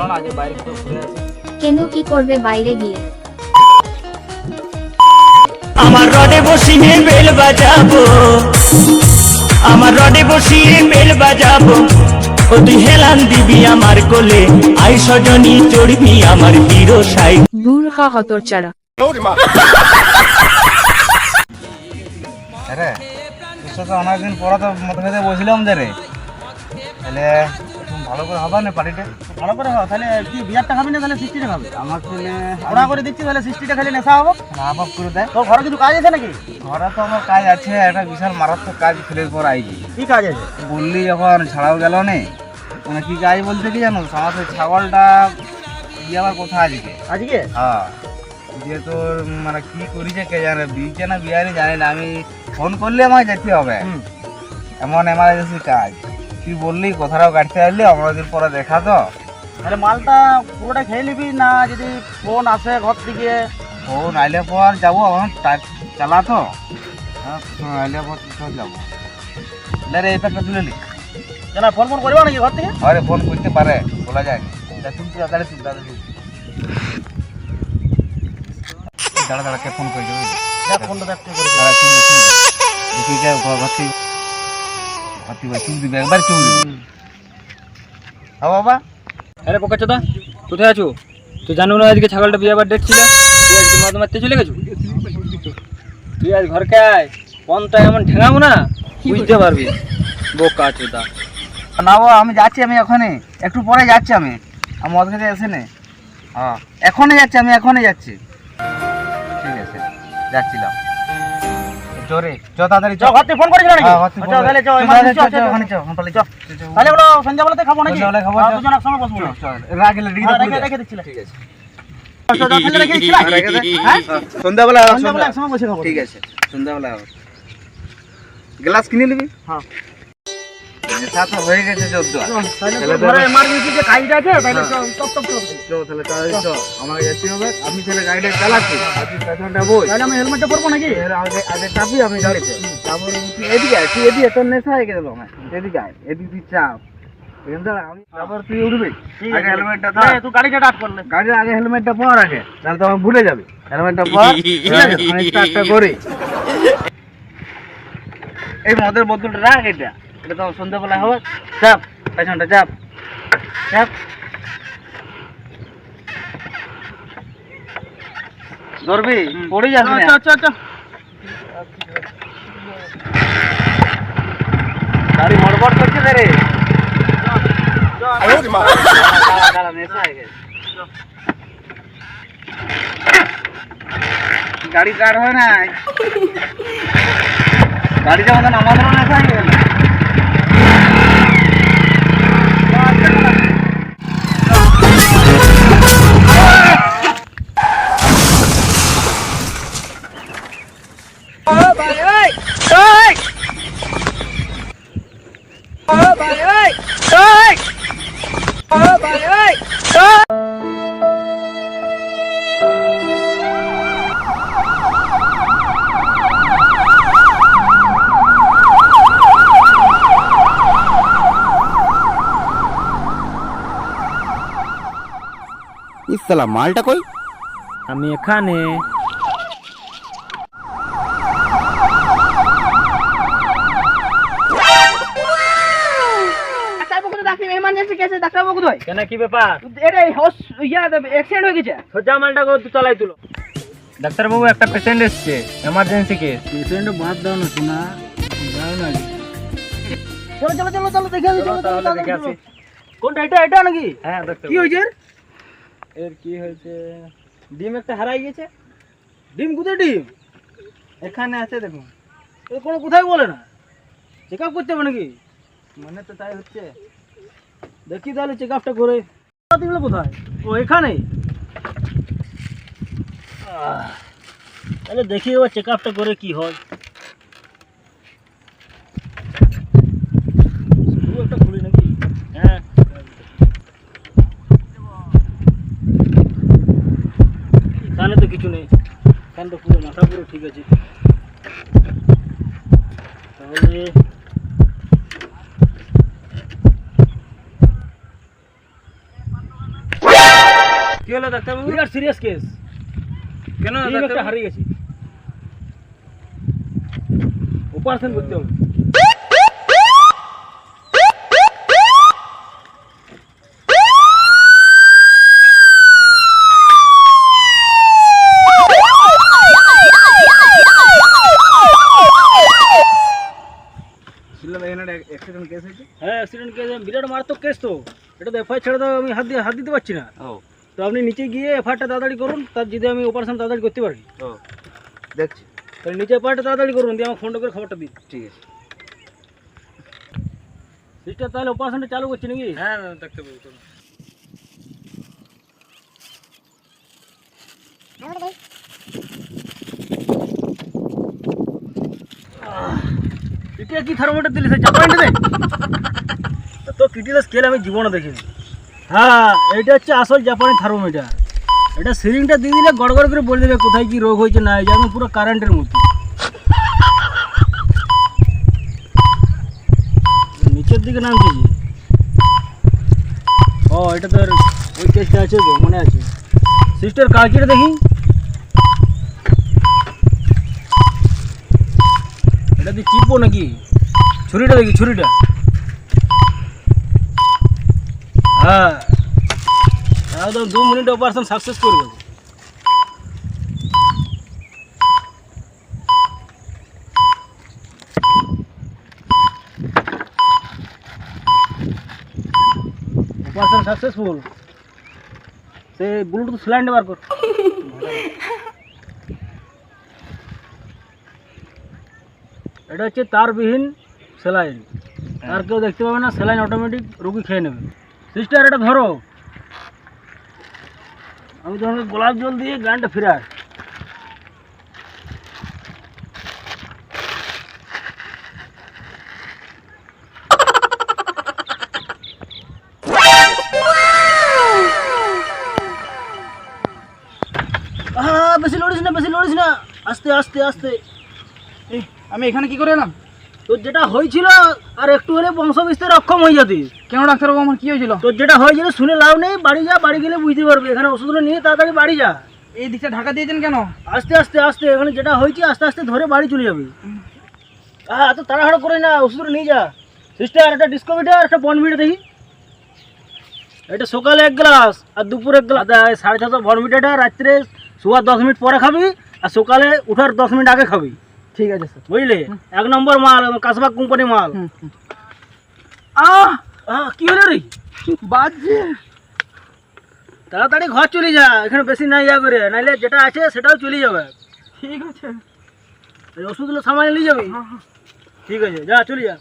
চলো না আজ বাইরে কোথাও ঘুরে আসি। কেন কি করবে বাইরে গিয়ে? আমার রডে বসিয়ে বেল বাজাবো। আমার রডে বসিয়ে বেল বাজাবো। ও তুই হেলান দিবি আমার কোলে। আই সজনী চড়বি আমার হিরো সাই। দূর হা হতরচারা আরে তোর সাথে অনেকদিন পরে তো মতো খেতে বসলাম যে রে। তাহলে ভালো করে হবে না পার্টিটা ভালো করে খাও তাহলে কি বিয়ারটা খাবি না তাহলে সিক্সটিটা খাবি? আমার ছেলে ওরা করে দিচ্ছি তাহলে সিক্সটিটা খালি নেশা হব? হাফ করে দেয় তোর ঘরে কিছু কাজ আছে নাকি? ঘরে তো আমার কাজ আছে একটা বিশাল মারাত্মক কাজ ফেলের পর আইছি কি কাজ আছে? বললি যখন ছাড়াও গেল নে মানে কি কাজ বলতে কি জানো? আমার সেই ছাগলটা দিয়ে আবার কোথায় আজকে আজকে? হ্যাঁ। দিয়ে তোর মানে কি করিছে কে জানে বিয়েছে না বিয়ারি জানি না আমি ফোন করলে আমায় যেতে হবে। এমন এমার্জেন্সি কাজ। তুই বললি? কোথাও কাটতে আসলি? অনেকদিন পরে দেখা তো। আরে মালটা পুরোটা খেয়ে নিবি না যদি ফোন আসে ঘর থেকে? ফোন আইলে পর যাব। টা- চালা তো। হ্যাঁ, নাইলে পর যাব। রে প্যাকটা তুলে নি। কেন ফোন ফোন করব নাকি ঘর থেকে? ঘরে ফোন করতে পারে। বলা যায়। তা তুলছি তাড়াতাড়ি তুল তাড়াতাড়ি দাঁড়া দাঁড়া কে ফোন করে দেবে ফোনটা দেখ তুই করে দাঁড়া। দেখি ঘর থেকে ঘর থেকে চুল দিবে একবার চুল দিবে হ্যাঁ বাবা। আরে পোকা চোদা কোথায় আছো? তুই জানো না আজকে ছাগলটা বিয়ে আবার ডেট ছিল? তুই আজকে মদ মারতে চলে গেছো? তুই আজ ঘরকে আয় পনটা এমন ঠেঙাবো না বুঝতে পারবি। বোকা চোদা না বাবা আমি যাচ্ছি আমি ওখানে একটু পরে যাচ্ছি আমি। আমি মদ খেতে এসে নে। হ্যাঁ এখনই যাচ্ছি আমি এখনই যাচ্ছি। ঠিক আছে যাচ্ছিলাম। জোরে। চ তাড়াতাড়ি চ ঘর থেকে ফোন করেছিল নাকি? আচ্ছা তাহলে চ চ, আছে। ওখানে চ, ওখানে চ। তাহলে বলো সন্ধ্যাবেলাতে খাব নাকি? সন্ধ্যাবেলায় খাব, হ্যাঁ, দুজন একসঙ্গে বসবো। চল রাখলে রেখে হ্যাঁ, রেখে। রেখে দিচ্ছি ঠিক আছে। সন্ধ্যাবেলা সন্ধ্যাবেলা সন্ধ্যা- একসঙ্গে বসে খাব। ঠিক আছে সন্ধ্যাবেলা গ্লাস কিনে নিবি? হ্যাঁ। নেশা হয়ে গেছে চোদ্দ তাহলে তাহলে তোর তো- ঘরে emergency যে কাজটা আছে তাহলে টপ টপ টপ চো তাহলে তাহলে চো আমাকে যেতে হবে আমি তাহলে গাড়িটা চালাচ্ছি। আপনি পেছনটা বই তাহলে আমি হেলমেটটা পরবো নাকি? আগে আগে চাপি আমি গাড়িতে। তারপরে এদিকে আয় তুই এদিকে তোর নেশা হয়ে গেল আমার এদিকে আয় এদিকে তুই চাপ। এখান থেকে আমি তারপর তুই উঠবি। ঠিক আগে আছে। হেলমেটটা হ্যাঁ, ধর তুই গাড়িটা ডাট করলে গাড়ির আগে হেলমেটটা পর আগে তাহলে তো আমার ভুলে যাবি। হেলমেটটা পর করি। এই মদের বোতলটা রাখ এটা। এটা তো সন্ধ্যাবেলা হবে। চাপ পেছনটা চাপ। চাপ। ধরবি? পড়ে যাস না। চ, চ, চ। গাড়ি করছে রে। হয়ে। গাড়ি কার হয় নাই? গাড়িটা মতন আমাদেরও নেশা হয়ে গেল। ইসালা মালটা কই? আমি এখানে? কেন কি ব্যাপার? এটা ইয়া, accident হয়ে গেছে। সোজা মালটা চালাই তুলো। ডাক্তারবাবু একটা পেশেন্ট এসছে এমার্জেন্সি কেস পেশেন্ট বাদ দাও না শোনা দাও না। চলো, চলো, চলো, চলো, দেখে চলো, চলো, দেখে চলো। কোনটা এটা এটা নাকি? হ্যাঁ কি হয়েছে? এর? কি হয়েছে? ডিম একটা হারাই গেছে ডিম কোথায় ডিম? এখানে আছে দেখুন। এ কোনো কোথায় বলে না। চেক আপ করতে হবে নাকি? মনে তো তাই হচ্ছে। দেখি তাহলে চেক আপটা করে। দিল কোথায়? ও এখানে তাহলে দেখি এবার চেক আপটা করে কি হয় শুধু একটা খুলি নাকি হ্যাঁ এখানে তো কিছু নেই। এখানে তো পুরো মাথা পুরো ঠিক আছে। তাহলে কি হলো ডাক্তারবাবু? বিরাট সিরিয়াস কেস কেন হারিয়ে গেছি। অপারেশন করতে হবে শুনলাম এখানে অ্যাক্সিডেন্ট কেস হয়েছে হ্যাঁ অ্যাক্সিডেন্ট কেস বিরাট মারাত্মক কেস তো এটা তো এফআইআর ছেড়ে দাও আমি হাত দিয়ে হাত দিতে পারছি না। ও। তো আপনি নিচে গিয়ে এফআইআরটা তাড়াতাড়ি করুন তার যদি আমি অপারেশন তাড়াতাড়ি করতে পারি। ও। দেখছি। তাহলে নিচে এফআইআরটা তাড়াতাড়ি করুন দিয়ে আমার ফোনটা করে খবরটা দিন। ঠিক আছে। সিস্টার তাহলে অপারেশনটা চালু করছি নাকি? হ্যাঁ ডাক্তারবাবু চলুন। এটা কি থার্মোমিটার দিলি স্যার জাপানিটা দেখ তো স্কেল আমি জীবনে দেখিনি। হ্যাঁ এটা হচ্ছে আসল জাপানি থার্মোমিটার এটা সিরিংটা দিয়ে দিলে গড় গড় করে বলে দেবে কোথায় কি রোগ হয়েছে, না হয়েছে পুরো কারেন্টের মতো নিচের দিকে নামছে যে ও, এটা তো ওই কেসটা আছে তো, মনে আছে। সিস্টার কালচিটা দেখি? এটা দিয়ে চিপবো নাকি? ছুরিটা দেখি, ছুরিটা। হ্যাঁ। একদম দু মিনিট অপারেশন সাকসেস করে দেবো। অপারেশন সাকসেসফুল সে ব্লুটুথ স্ল্যান্ড বার কর। এটা হচ্ছে তারবিহীন স্যালাইন আর কেউ দেখতে পাবে না স্যালাইন অটোমেটিক রুগী খেয়ে নেবে। সিস্টার এটা ধরো। আমি তোমাকে গোলাপ জল দিয়ে গানটা আহা, বেশি লড়িস না বেশি লড়িস না। আস্তে আস্তে আস্তে। আমি এখানে কি করে এলাম? তোর যেটা হয়েছিল আর একটু হলে বংশ বিস্তার অক্ষম হয়ে যাতি কেন ডাক্তারবাবু আমার কি হয়েছিল? তোর যেটা হয়েছিল শুনে লাভ নেই বাড়ি যা বাড়ি গেলে বুঝতে পারবি। এখানে ওষুধগুলো নিয়ে তাড়াতাড়ি বাড়ি যা। এই দিকটা ঢাকা দিয়েছেন কেন? আস্তে আস্তে আস্তে এখানে যেটা হয়েছে আস্তে আস্তে ধরে বাড়ি চলে যাবি। হ্যাঁ এত তাড়াহাড়ো করে না ওষুধগুলো নিয়ে যা। সিস্টার একটা ডিসকোভিটা আর একটা বনভিটা দেখি। এটা সকালে এক গ্লাস আর দুপুরে এক গ্লাস। সাড়ে ছশো বনভিটাটা রাত্রে শোয়ার দশ মিনিট পরে খাবি আর সকালে উঠার দশ মিনিট আগে খাবি। ঠিক আছে স্যার বুঝলে? এক নম্বর মাল কাসবাগ কোম্পানি মাল। আহ! কি হলো রে? বাজে তাড়াতাড়ি ঘর চলে যা এখানে বেশি নাই ইয়া করে। নাইলে যেটা আছে সেটাও চলে যাবে। ঠিক আছে। এই ওষুধগুলো সামান্য নিয়ে যাবি? ঠিক আছে যা চলে যা।